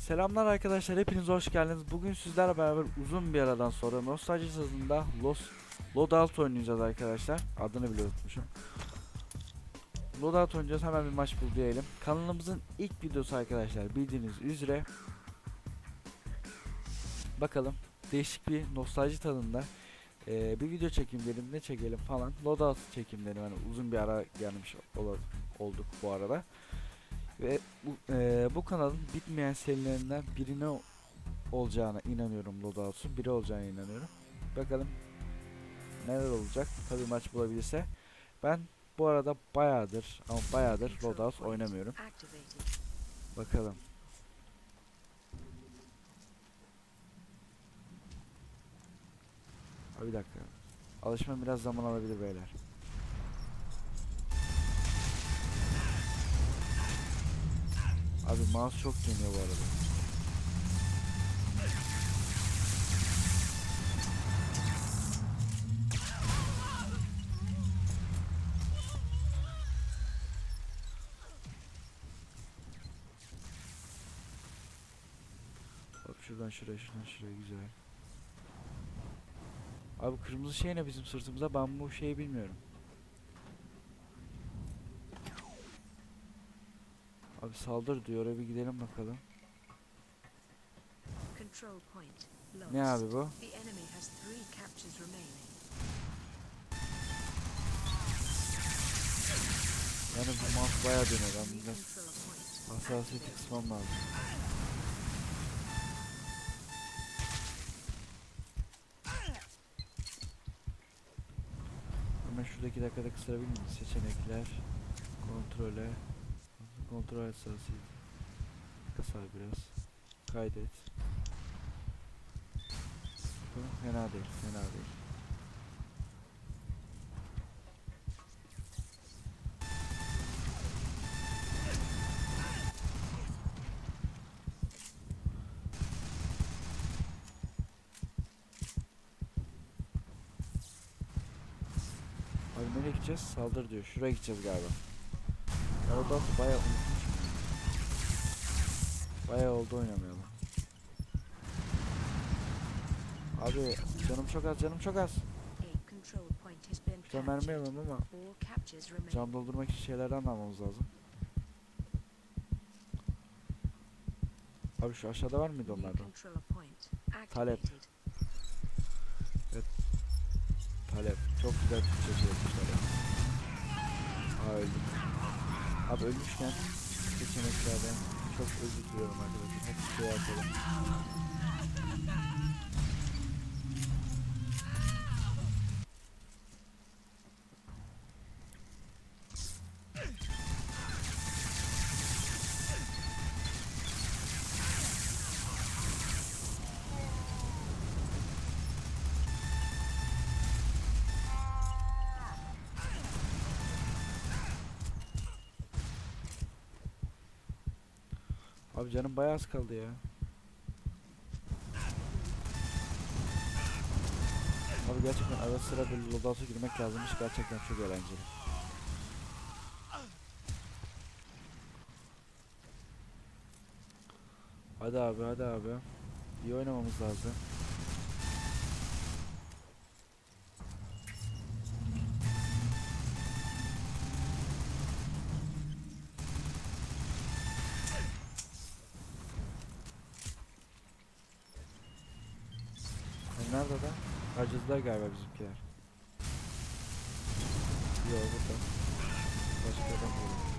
Selamlar arkadaşlar, hepiniz hoş geldiniz. Bugün sizlerle beraber uzun bir aradan sonra nostalji tadında Los Loadout oynayacağız arkadaşlar. Adını bile unutmuşum. Loadout oynayacağız. Hemen bir maç bul diyelim. Kanalımızın ilk videosu arkadaşlar. Bildiğiniz üzere. Bakalım değişik bir nostalji tadında eee, bir video çekeyim dedim. Ne çekelim falan. Loadout çekeyim dedim. Yani uzun bir ara gelmiş olduk bu arada. Ve bu, eee, bu kanalın bitmeyen serilerinden birine olacağına inanıyorum Loadout'un. Biri olacağına inanıyorum. Bakalım neler olacak. Tabii maç bulabilirse. Ben bu arada bayağıdır ama bayağıdır Loadout oynamıyorum. Bakalım. Abi bir dakika. Alışmam biraz zaman alabilir beyler. Abi mouse çok dönüyor bu arada. Hop şuradan şuraya şuradan şuraya güzel. Abi kırmızı şey ne bizim sırtımıza ben bu şeyi bilmiyorum. Abi saldır diyor oraya bir gidelim bakalım. Ne abi bu? Yani bu mouse bayağı dönüyor ben biraz hassasiyeti kısmam lazım. Hemen şuradaki dakikada kısabilir miyim? Seçenekler, kontrole, kontrol hassasiyeti. Kısar biraz. Kaydet. Bu fena değil, fena değil. Nereye gideceğiz? Saldır diyor. Şuraya gideceğiz galiba. Ya Oradan bayağı unutmuşum. Bayağı oldu oynamayalım. Abi canım çok az, canım çok az. Captured. alalım ama can doldurmak için şeylerden de almamız lazım. Abi şu aşağıda var mıydı onlardan? Talep. Activated. Talep. Çok güzel Türkçe çevirmişler ya. Aa öldüm. Abi ölmüşken seçeneklerden çok özür diliyorum arkadaşlar. Hep şey yapalım. Abi canım bayağı az kaldı ya. Abi gerçekten ara sıra böyle loadout'a girmek lazımmış. Gerçekten çok eğlenceli. Hadi abi hadi abi. İyi oynamamız lazım. Galiba bizimkiler. Yok burada. Başka adam yok.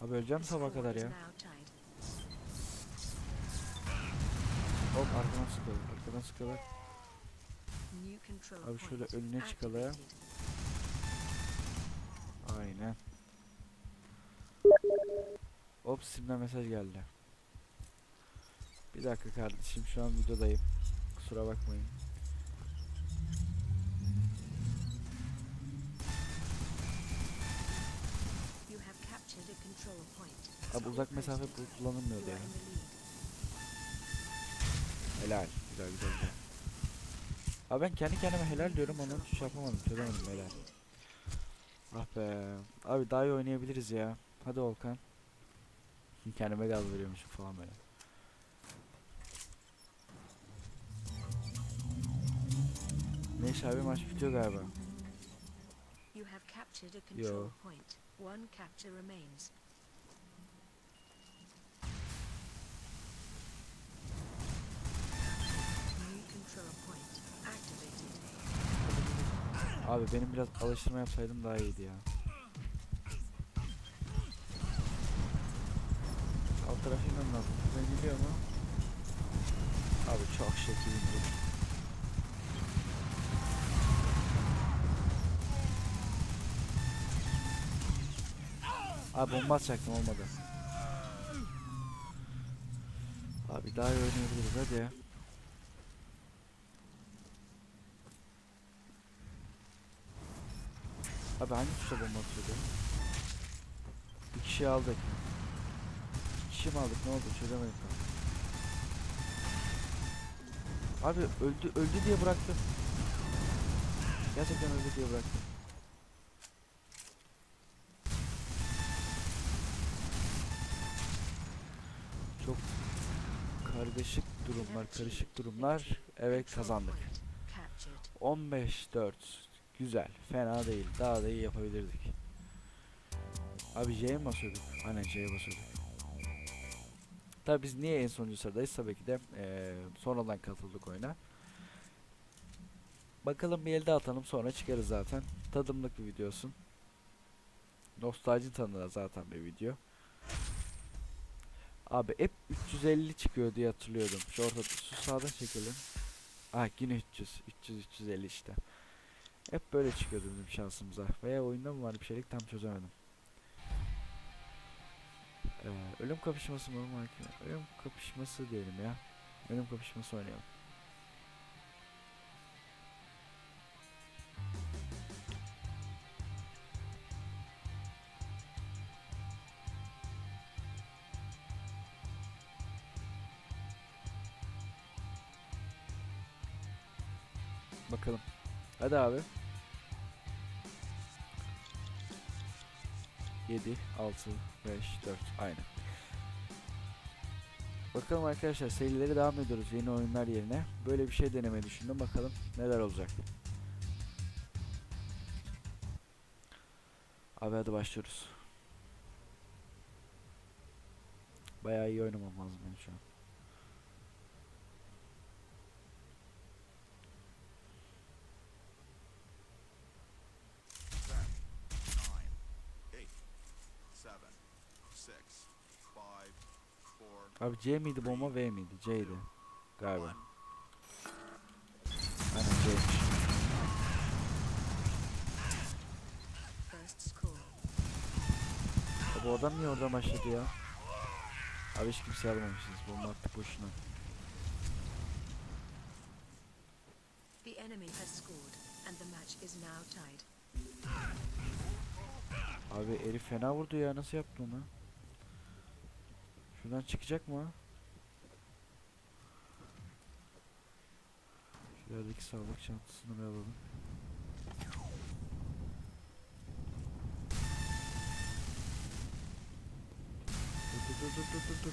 Abi öleceğim sabah kadar ya. Hop arkadan sıkıyorlar. Arkadan sıkıyorlar. Abi şöyle önüne çıkalım. Aynen. Hop Steam'den mesaj geldi. Bir dakika kardeşim şu an videodayım. Kusura bakmayın. Abi uzak mesafe kullanılmıyordu ya. Helal. Güzel güzel güzel. Abi ben kendi kendime helal diyorum onu hiç yapamadım çözemedim helal. Ah be. Abi daha iyi oynayabiliriz ya. Hadi Volkan. Kendime gaz veriyormuşum falan böyle. Neyse abi maç bitiyor galiba. You have captured a control Yo. point. One capture remains. New control point activated. Abi benim biraz alıştırma yapsaydım daha iyiydi ya. Alt tarafından ne yapayım? Ben gidiyor mu? Abi çok şekil Abi bomba atacaktım olmadı. Abi daha iyi oynayabiliriz hadi ya. Abi hangi tuşa bomba atıyordu? Bir kişi aldık. İki kişi mi aldık ne oldu çözemedim. Abi öldü öldü diye bıraktım. Gerçekten öldü diye bıraktım. Kargaşık durumlar, karışık durumlar. Evet kazandık. point captured. 15-4 Güzel. Fena değil. Daha da iyi yapabilirdik. Abi J'ye mi basıyorduk? Aynen J'ye basıyorduk. Tabi biz niye en sonuncu sıradayız? Tabii ki de eee, sonradan katıldık oyuna. Bakalım bir elde atalım sonra çıkarız zaten. Tadımlık bir videosun. Nostalji tanıda zaten bir video. Abi hep 350 çıkıyor diye hatırlıyordum. Şu ortada şu sağdan çekelim. Ah yine 300. 300 350 işte. Hep böyle çıkıyordu bizim şansımıza. Veya oyunda mı var bir şeylik tam çözemedim. Ee, ölüm kapışması mı? Ölüm kapışması diyelim ya. Ölüm kapışması oynayalım. Bakalım. Hadi abi. 7, 6, 5, 4. Aynen. Bakalım arkadaşlar serileri devam ediyoruz yeni oyunlar yerine. Böyle bir şey denemeyi düşündüm. Bakalım neler olacak. Abi hadi başlıyoruz. Bayağı iyi oynamam lazım benim şu an. Abi C miydi bomba V miydi? C'ydi. Galiba. Aynen C'ymiş. Bu adam niye oradan başladı ya? Abi hiç kimse almamışız. Bomba attık boşuna. The enemy has scored, and the match is now tied. Abi herif fena vurdu ya. Nasıl yaptı onu? Şuradan çıkacak mı? Şu yerdeki sağlık çantasını bir alalım. Dur dur dur dur dur dur.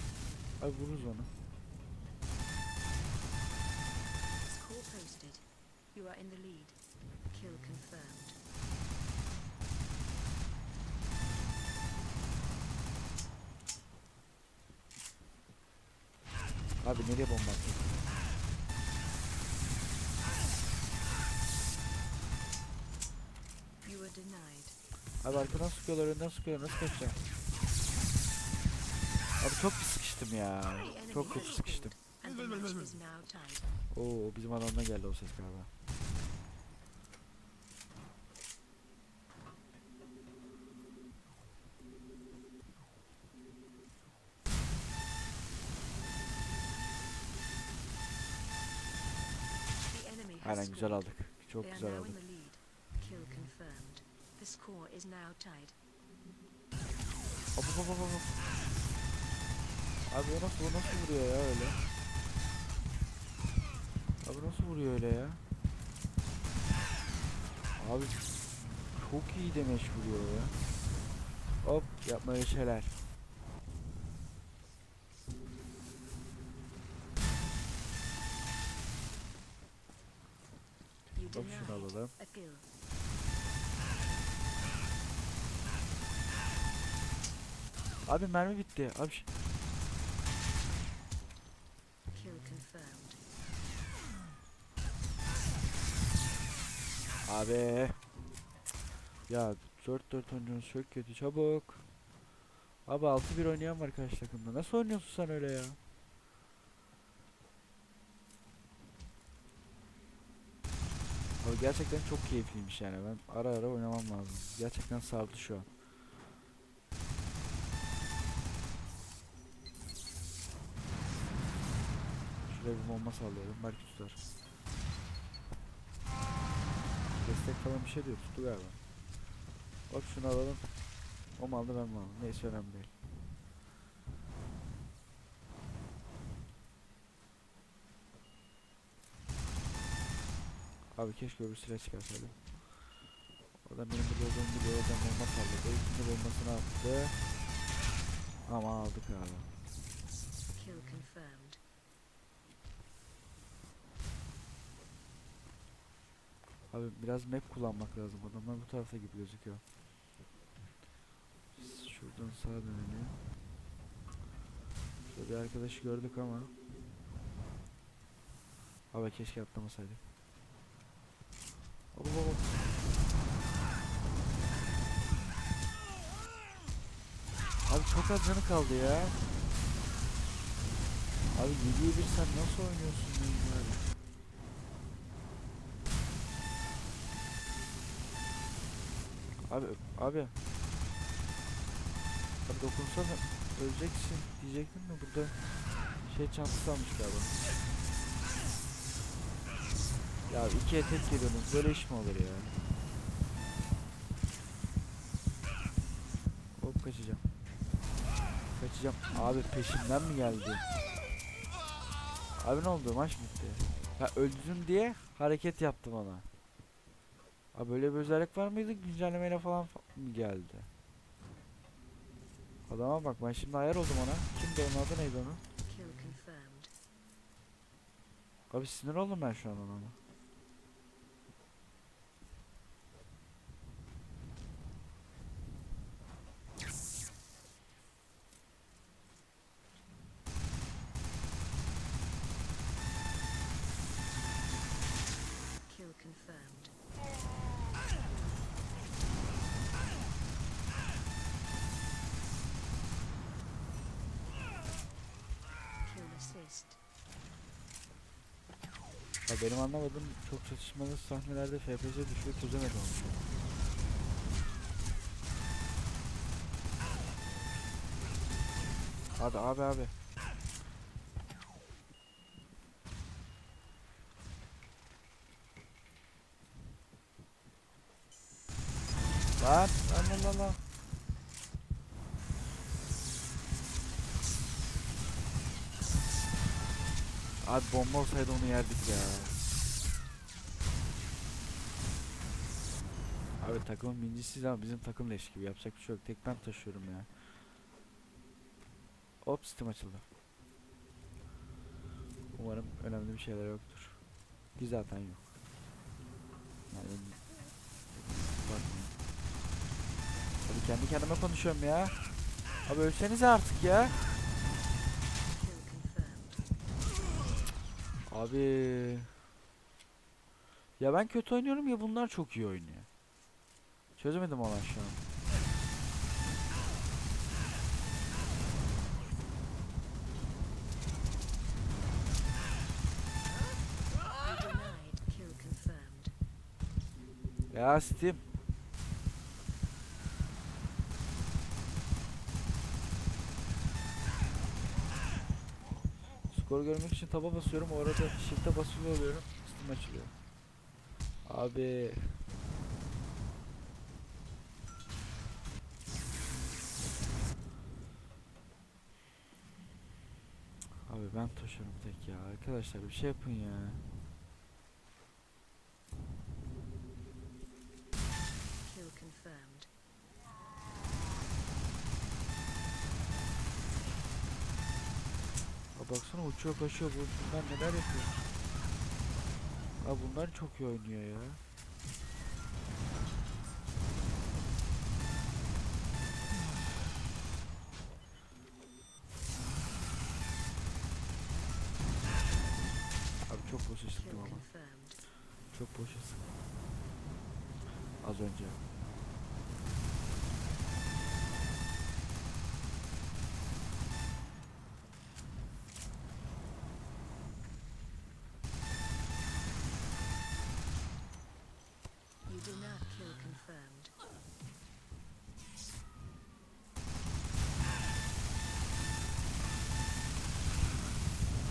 Ay vururuz onu. Kill confirmed. Abi nereye bomba attın? You were denied. Abi arkadan sıkıyorlar, önden sıkıyorlar. Nasıl kaçacağım? Abi çok pis sıkıştım ya. Çok kötü sıkıştım. Oo bizim adamdan geldi o ses galiba. Aynen güzel aldık. Çok güzel aldık. hop hop hop hop. Abi o nasıl, o nasıl vuruyor ya öyle? Abi nasıl vuruyor öyle ya? Abi çok iyi demeç vuruyor ya. Hop yapma öyle şeyler. Kill. Abi mermi bitti. Abi ş- Kill confirmed. Abi. Ya 4-4 oynuyorsunuz çok kötü çabuk. Abi 6-1 oynayan var karşı takımda. Nasıl oynuyorsun sen öyle ya? Abi gerçekten çok keyifliymiş yani. Ben ara ara oynamam lazım. Gerçekten sardı şu an. Şuraya bir bomba sallıyorum. Belki tutar. Destek falan bir şey diyor. Tuttu galiba. Hop şunu alalım. O mu aldı ben mi aldım? Neyse önemli değil. Abi keşke öbür silah çıkarsaydım. Oradan benim burada olduğumu biliyor. Oradan bomba salladı. İkinci bombasını attı. Ama aldık abi. Abi biraz map kullanmak lazım. Adamlar bu tarafta gibi gözüküyor. Şuradan sağa dönelim. Şurada bir arkadaşı gördük ama. Abi keşke atlamasaydık. Abi çok az canı kaldı ya. Abi 7'ye 1 sen nasıl oynuyorsun abi? Abi abi. Abi dokunsana öleceksin diyecektim mi burada şey çantası almış galiba. Ya ikiye tek geliyorsunuz böyle iş mi olur ya? Hop kaçacağım. Kaçacağım. Abi peşimden mi geldi? Abi ne oldu maç bitti. Ha öldüm diye hareket yaptım ona. Abi böyle bir özellik var mıydı? Güncellemeyle falan fa- mı geldi? Adama bak ben şimdi ayar oldum ona. Kimdi onun adı neydi onun? Abi sinir oldum ben şu an ona. ama. Kill confirmed. Kill assist. Anlamadığım çok çatışmalı sahnelerde FPS düşüyor çözemedim onu. Hadi abi abi. Lan lan lan lan. Abi bomba olsaydı onu yerdik ya. Abi takımın birincisiyiz ama bizim takım leş gibi yapacak bir şey yok. Tek ben taşıyorum ya. Hop Steam açıldı. Umarım önemli bir şeyler yoktur. Ki zaten yok. Yani bakmayın. Abi kendi kendime konuşuyorum ya. Abi ölsenize artık ya. Abi. Ya ben kötü oynuyorum ya bunlar çok iyi oynuyor. Çözemedim olan şu an. Ya Steam. Skor görmek için taba basıyorum. O arada shift'e basılı oluyorum. Steam açılıyor. Abi. Taşıyorum tek ya. Arkadaşlar bir şey yapın ya. Aa, baksana uçuyor kaçıyor bu bunlar neler yapıyor. Aa bunlar çok iyi oynuyor ya.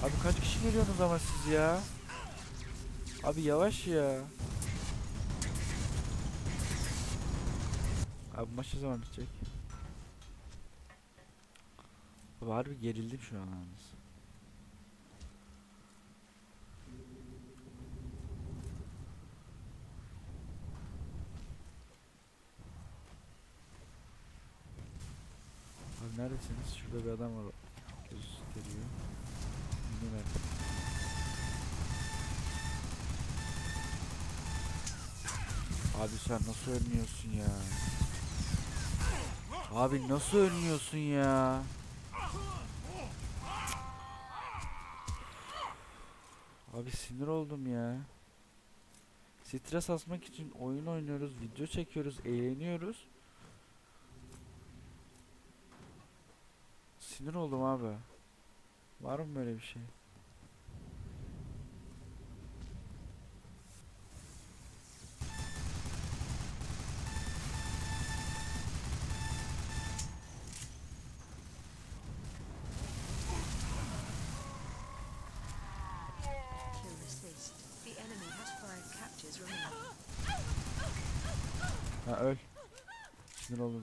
Abi kaç kişi geliyorsunuz ama siz ya? Abi yavaş ya. Abi maç ne zaman bitecek? Abi harbi gerildim şu an yalnız. Abi neredesiniz? Şurada bir adam var. Gösteriyor. Ben. Abi sen nasıl ölmüyorsun ya? Abi nasıl ölmüyorsun ya? Abi sinir oldum ya. Stres asmak için oyun oynuyoruz, video çekiyoruz, eğleniyoruz. Sinir oldum abi. Var mı böyle bir şey?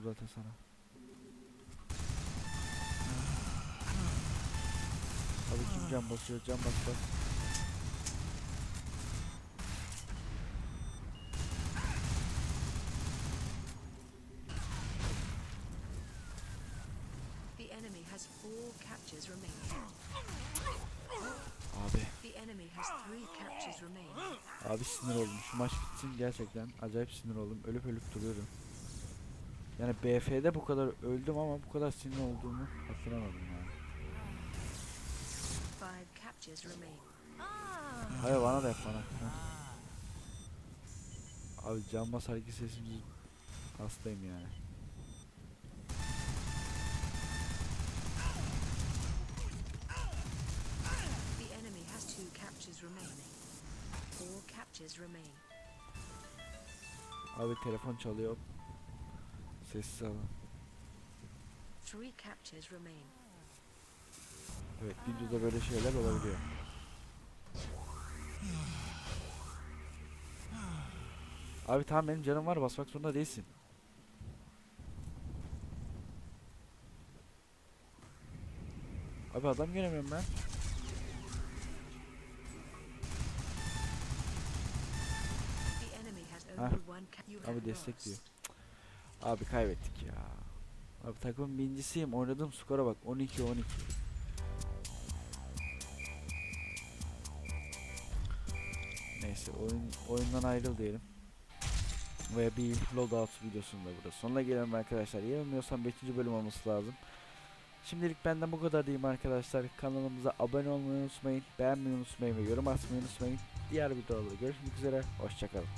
Zaten sana. Abi kim can basıyor? Can bas bas. The enemy has four captures remaining. Abi. The enemy has three captures remaining. Abi sinir oldum. Şu maç bitsin gerçekten. Acayip sinir oldum. Ölüp ölüp duruyorum. Yani BF'de bu kadar öldüm ama bu kadar sinir olduğumu hatırlamadım yani. Remaining. Hayır bana da yap bana. Abi can basar ki sesimizi hastayım yani. Abi telefon çalıyor. Sessiz alın. Three captures remain. Evet videoda böyle şeyler olabiliyor. Abi tamam benim canım var basmak zorunda değilsin. Abi adam göremiyorum ben. Have Abi destek diyor. Abi kaybettik ya. Abi takım birincisiyim. Oynadığım skora bak 12 12. Neyse oyun oyundan ayrıl diyelim. Ve bir loadout videosunda burada sonuna gelelim arkadaşlar. Yanılmıyorsam 5. bölüm olması lazım. Şimdilik benden bu kadar diyeyim arkadaşlar. Kanalımıza abone olmayı unutmayın. Beğenmeyi unutmayın ve yorum atmayı unutmayın. Diğer videolarda görüşmek üzere. Hoşçakalın.